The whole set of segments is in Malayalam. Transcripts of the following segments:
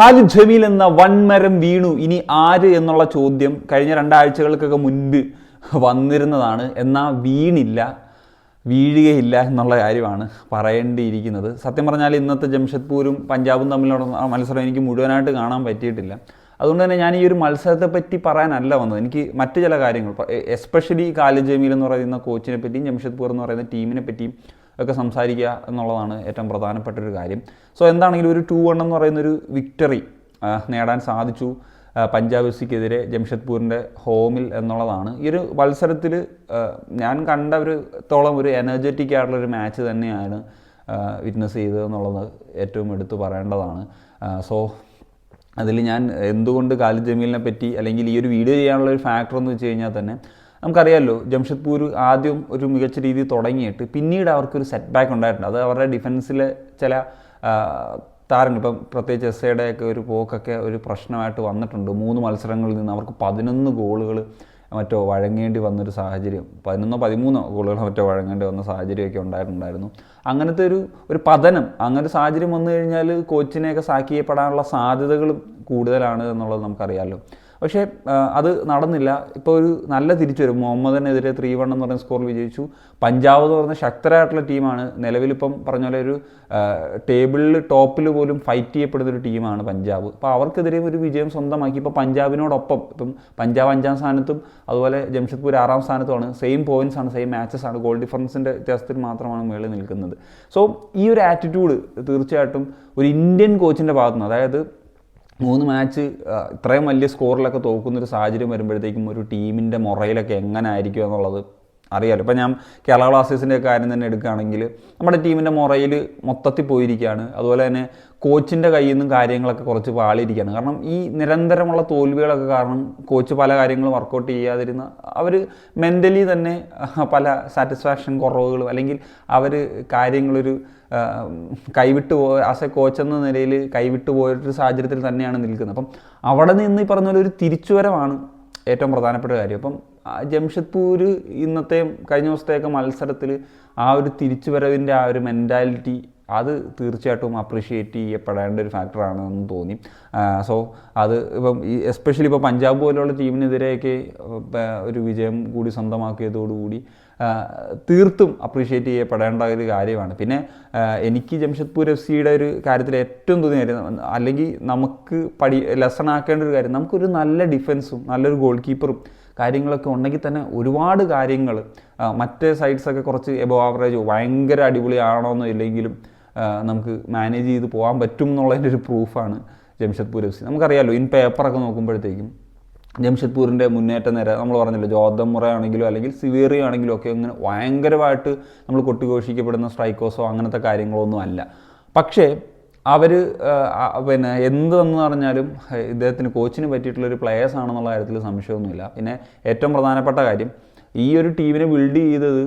ഖാലിദ് ജമീൽ എന്ന വൺമരം വീണു. ഇനി ആര് എന്നുള്ള ചോദ്യം കഴിഞ്ഞ രണ്ടാഴ്ചകൾക്കൊക്കെ മുൻപ് വന്നിരുന്നതാണ്. എന്നാൽ വീണില്ല വീഴുകയില്ല എന്നുള്ള കാര്യമാണ് പറയേണ്ടിയിരിക്കുന്നത്. സത്യം പറഞ്ഞാൽ ഇന്നത്തെ ജംഷഡ്പൂരും പഞ്ചാബും തമ്മിലുള്ള മത്സരം എനിക്ക് മുഴുവനായിട്ട് കാണാൻ പറ്റിയിട്ടില്ല. അതുകൊണ്ട് തന്നെ ഞാൻ ഈ ഒരു മത്സരത്തെ പറ്റി പറയാനല്ല വന്നത്. എനിക്ക് മറ്റു ചില കാര്യങ്ങൾ എസ്പെഷ്യലി കാലിജമീൽ ജമീൽ എന്ന് പറയുന്ന കോച്ചിനെ പറ്റിയും ജംഷഡ്പൂർ എന്ന് പറയുന്ന ടീമിനെ പറ്റിയും ഒക്കെ സംസാരിക്കുക എന്നുള്ളതാണ് ഏറ്റവും പ്രധാനപ്പെട്ട ഒരു കാര്യം. സോ എന്താണെങ്കിലും ഒരു ടു വൺ എന്ന് പറയുന്നൊരു വിക്ടറി നേടാൻ സാധിച്ചു. പഞ്ചാബ് എഫ്സിക്കെതിരെ ജംഷഡ്പൂരിന്റെ ഹോമിൽ എന്നുള്ളതാണ്. ഈ ഒരു മത്സരത്തിൽ ഞാൻ കണ്ട ഒരു തോളം ഒരു എനർജറ്റിക് ആയിട്ടുള്ള ഒരു മാച്ച് തന്നെയാണ് വിറ്റ്നസ് ചെയ്തത് എന്നുള്ളത് ഏറ്റവും എടുത്തു പറയേണ്ടതാണ്. സോ അതിൽ ഞാൻ എന്തുകൊണ്ട് കാലിജമീലിനെ ജമീലിനെ പറ്റി അല്ലെങ്കിൽ ഈ ഒരു വീഡിയോ ചെയ്യാനുള്ള ഒരു ഫാക്ടർ എന്ന് വെച്ച് കഴിഞ്ഞാൽ തന്നെ നമുക്കറിയാമല്ലോ ജംഷഡ്പൂർ ആദ്യം ഒരു മികച്ച രീതിയിൽ തുടങ്ങിയിട്ട് പിന്നീട് അവർക്കൊരു സെറ്റ് ബാക്ക് ഉണ്ടായിട്ടുണ്ട്. അത് അവരുടെ ഡിഫൻസിലെ ചില താരങ്ങൾ ഇപ്പം പ്രത്യേകിച്ച് എസ് എയുടെ ഒക്കെ ഒരു പോക്കൊക്കെ ഒരു പ്രശ്നമായിട്ട് വന്നിട്ടുണ്ട്. മൂന്ന് മത്സരങ്ങളിൽ നിന്ന് അവർക്ക് പതിനൊന്ന് ഗോളുകൾ മറ്റോ വഴങ്ങേണ്ടി വന്നൊരു സാഹചര്യം പതിനൊന്നോ പതിമൂന്നോ ഗോളുകൾ മറ്റോ വഴങ്ങേണ്ടി വന്ന സാഹചര്യമൊക്കെ ഉണ്ടായിട്ടുണ്ടായിരുന്നു. അങ്ങനത്തെ ഒരു ഒരു പതനം അങ്ങനെ ഒരു സാഹചര്യം വന്നു കഴിഞ്ഞാൽ കോച്ചിനെയൊക്കെ സാക്കിയപ്പെടാനുള്ള സാധ്യതകളും കൂടുതലാണ് എന്നുള്ളത് നമുക്കറിയാമല്ലോ പക്ഷേ അത് നടന്നില്ല. ഇപ്പോൾ ഒരു നല്ല തിരിച്ചുവരും മുഹമ്മദിനെതിരെ ത്രീ വൺ എന്ന് പറയുന്ന സ്കോറിൽ വിജയിച്ചു. പഞ്ചാബ് എന്ന് പറയുന്ന ശക്തരായിട്ടുള്ള ടീമാണ്. നിലവിലിപ്പം പറഞ്ഞ പോലെ ഒരു ടേബിളിൽ ടോപ്പിൽ പോലും ഫൈറ്റ് ചെയ്യപ്പെടുന്ന ഒരു ടീമാണ് പഞ്ചാബ്. അപ്പോൾ അവർക്കെതിരെ ഒരു വിജയം സ്വന്തമാക്കി. ഇപ്പോൾ പഞ്ചാബിനോടൊപ്പം ഇപ്പം പഞ്ചാബ് അഞ്ചാം സ്ഥാനത്തും അതുപോലെ ജംഷഡ്പൂർ ആറാം സ്ഥാനത്തുമാണ്. സെയിം പോയിന്റ്സ് ആണ് സെയിം മാച്ചസ് ആണ്. ഗോൾ ഡിഫറൻസിന്റെ വ്യത്യാസത്തിൽ മാത്രമാണ് മുകളിൽ നിൽക്കുന്നത്. സോ ഈ ഒരു ആറ്റിറ്റ്യൂഡ് തീർച്ചയായിട്ടും ഒരു ഇന്ത്യൻ കോച്ചിന്റെ ഭാഗത്തുനിന്ന് അതായത് മൂന്ന് മാച്ച് ഇത്രയും വലിയ സ്കോറിലൊക്കെ തോക്കുന്ന ഒരു സാഹചര്യം വരുമ്പോഴത്തേക്കും ഒരു ടീമിന്റെ മുറയിലൊക്കെ എങ്ങനെ ആയിരിക്കും എന്നുള്ളത് അറിയാലോ. ഇപ്പം ഞാൻ കേരള ബ്ലാസ്റ്റേഴ്സിന്റെ കാര്യം തന്നെ എടുക്കുകയാണെങ്കിൽ നമ്മുടെ ടീമിന്റെ മുറയിൽ മൊത്തത്തിൽ പോയിരിക്കുകയാണ്. അതുപോലെ തന്നെ കോച്ചിന്റെ കയ്യിൽ നിന്നും കാര്യങ്ങളൊക്കെ കുറച്ച് പാളിയിരിക്കുകയാണ് കാരണം ഈ നിരന്തരമുള്ള തോൽവികളൊക്കെ കാരണം കോച്ച് പല കാര്യങ്ങളും വർക്കൗട്ട് ചെയ്യാതിരുന്ന അവർ മെന്റലി തന്നെ പല സാറ്റിസ്ഫാക്ഷൻ കുറവുകളും അല്ലെങ്കിൽ അവർ കാര്യങ്ങളൊരു കൈവിട്ട് പോ ആസ് എ കോച്ച് എന്ന നിലയിൽ കൈവിട്ട് പോയൊരു സാഹചര്യത്തിൽ തന്നെയാണ് നിൽക്കുന്നത്. അപ്പം അവിടെ നിന്ന് ഈ പറഞ്ഞ പോലെ ഒരു തിരിച്ചുവരവാണ് ഏറ്റവും പ്രധാനപ്പെട്ട കാര്യം. അപ്പം ജംഷഡ്പൂർ ഇന്നത്തെ കഴിഞ്ഞ ദിവസത്തെയൊക്കെ മത്സരത്തിൽ ആ ഒരു തിരിച്ചുവരവിന്റെ ആ ഒരു മെന്റാലിറ്റി അത് തീർച്ചയായിട്ടും അപ്രീഷിയേറ്റ് ചെയ്യപ്പെടേണ്ട ഒരു ഫാക്ടറാണ് എന്ന് തോന്നി. സോ അത് ഇപ്പം എസ്പെഷ്യലി ഇപ്പോൾ പഞ്ചാബ് പോലെയുള്ള ടീമിനെതിരെയൊക്കെ ഒരു വിജയം കൂടി സ്വന്തമാക്കിയതോടുകൂടി തീർത്തും അപ്രീഷിയേറ്റ് ചെയ്യപ്പെടേണ്ട ഒരു കാര്യമാണ്. പിന്നെ എനിക്ക് ജംഷഡ്പൂർ എഫ് സിയുടെ ഒരു കാര്യത്തിൽ ഏറ്റവും തോന്നിയ കാര്യം അല്ലെങ്കിൽ നമുക്ക് പഠി ലെസൺ ആക്കേണ്ട ഒരു കാര്യം നമുക്കൊരു നല്ല ഡിഫൻസും നല്ലൊരു ഗോൾ കീപ്പറും കാര്യങ്ങളൊക്കെ ഉണ്ടെങ്കിൽ തന്നെ ഒരുപാട് കാര്യങ്ങൾ മറ്റേ സൈഡ്സൊക്കെ കുറച്ച് എബോ ആവറേജ് ഭയങ്കര അടിപൊളിയാണോന്നോ ഇല്ലെങ്കിലും നമുക്ക് മാനേജ് ചെയ്ത് പോകാൻ പറ്റും എന്നുള്ളതിന്റെ ഒരു പ്രൂഫാണ് ജംഷഡ്പൂർ എഫ് സി നമുക്കറിയാമല്ലോ ഇൻ പേപ്പറൊക്കെ നോക്കുമ്പോഴത്തേക്കും ജംഷഡ്പൂരിന്റെ മുന്നേറ്റ നിര നമ്മൾ പറഞ്ഞല്ലോ ജോർദമുറ ആണെങ്കിലും അല്ലെങ്കിൽ സിവേറി ആണെങ്കിലും ഒക്കെ ഇങ്ങനെ ഭയങ്കരമായിട്ട് നമ്മൾ കൊട്ടിഘോഷിക്കപ്പെടുന്ന സ്ട്രൈക്കേഴ്സോ അങ്ങനത്തെ കാര്യങ്ങളൊന്നും അല്ല. പക്ഷേ അവർ പിന്നെ എന്ത് എന്ന് പറഞ്ഞാലും ഇദ്ദേഹത്തിന് കോച്ചിന് പറ്റിയിട്ടുള്ളൊരു പ്ലെയേഴ്സ് ആണെന്നുള്ള കാര്യത്തിൽ സംശയമൊന്നുമില്ല. പിന്നെ ഏറ്റവും പ്രധാനപ്പെട്ട കാര്യം ഈ ഒരു ടീമിനെ ബിൽഡ് ചെയ്തത്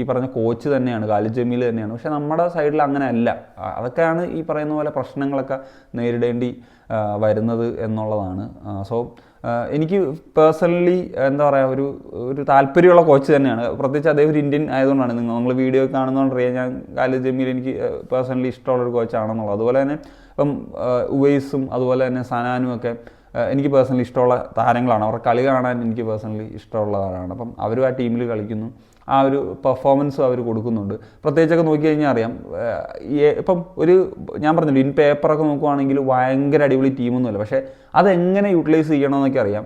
ഈ പറഞ്ഞ കോച്ച് തന്നെയാണ് ഖാലിദ് ജമീൽ തന്നെയാണ്. പക്ഷേ നമ്മുടെ സൈഡിൽ അങ്ങനെ അല്ല അതൊക്കെയാണ് ഈ പറയുന്ന പോലെ പ്രശ്നങ്ങളൊക്കെ നേരിടേണ്ടി വരുന്നത് എന്നുള്ളതാണ്. സോ എനിക്ക് പേഴ്സണലി എന്താ പറയുക ഒരു ഒരു താല്പര്യമുള്ള കോച്ച് തന്നെയാണ്. പ്രത്യേകിച്ച് അദ്ദേഹം ഒരു ഇന്ത്യൻ ആയതുകൊണ്ടാണ്. നിങ്ങൾ നമ്മൾ വീഡിയോ കാണുന്നതുകൊണ്ടറിയാം ഞാൻ ഖാലിദ് ജമീൽ എനിക്ക് പേഴ്സണലി ഇഷ്ടമുള്ളൊരു കോച്ചാണെന്നുള്ളത് അതുപോലെ തന്നെ ഇപ്പം ഉവൈസും അതുപോലെ തന്നെ സനാനും ഒക്കെ എനിക്ക് പേഴ്സണലി ഇഷ്ടമുള്ള താരങ്ങളാണ്. അവരുടെ കളി കാണാൻ എനിക്ക് പേഴ്സണലി ഇഷ്ടമുള്ള ഇഷ്ടമുള്ളതാണ് അപ്പം അവരും ആ ടീമിൽ കളിക്കുന്നു. ആ ഒരു പെർഫോമൻസ് അവർ കൊടുക്കുന്നുണ്ട്. പ്രത്യേകിച്ചൊക്കെ നോക്കി കഴിഞ്ഞാൽ അറിയാം. ഇപ്പം ഒരു ഞാൻ പറഞ്ഞില്ല ഇൻ പേപ്പറൊക്കെ നോക്കുവാണെങ്കിൽ ഭയങ്കര അടിപൊളി ടീമൊന്നുമില്ല പക്ഷേ അതെങ്ങനെ യൂട്ടിലൈസ് ചെയ്യണമെന്നൊക്കെ അറിയാം.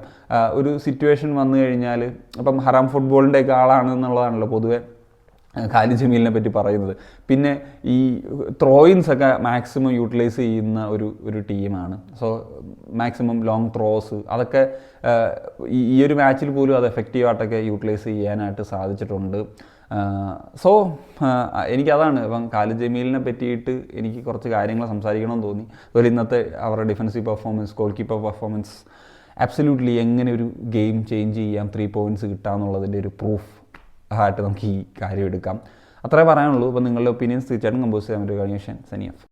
ഒരു സിറ്റുവേഷൻ വന്നു കഴിഞ്ഞാൽ ഇപ്പം ഹറാം ഫുട്ബോളിന്റെയൊക്കെ ആളാണെന്നുള്ളതാണല്ലോ പൊതുവേ ഖാലിദ് ജമീലിനെ പറ്റി പറയുന്നത്. പിന്നെ ഈ ത്രോയിൻസ് ഒക്കെ മാക്സിമം യൂട്ടിലൈസ് ചെയ്യുന്ന ഒരു ഒരു ടീമാണ്. സോ മാക്സിമം ലോങ് ത്രോസ് അതൊക്കെ ഈ ഒരു മാച്ചിൽ പോലും അത് എഫക്റ്റീവായിട്ടൊക്കെ യൂട്ടിലൈസ് ചെയ്യാനായിട്ട് സാധിച്ചിട്ടുണ്ട്. സോ എനിക്കതാണ് ഇപ്പം കാലി ജമീലിനെ പറ്റിയിട്ട് എനിക്ക് കുറച്ച് കാര്യങ്ങൾ സംസാരിക്കണമെന്ന് തോന്നി. അതുപോലെ ഇന്നത്തെ അവരുടെ defensive performance goal keeper performance absolutely എങ്ങനെ ഒരു ഗെയിം ചേഞ്ച് ചെയ്യാം ത്രീ പോയിന്റ്സ് കിട്ടാമെന്നുള്ളതിന്റെ ഒരു പ്രൂഫ് ആയിട്ട് നമുക്ക് ഈ കാര്യം എടുക്കാം. അത്രേ പറയാനുള്ളൂ. അപ്പോൾ നിങ്ങളുടെ ഒപ്പീനിയൻസ് തീർച്ചയായിട്ടും കമ്പോസ് ചെയ്യാൻ പറ്റും കഴിഞ്ഞ സനിയഫ്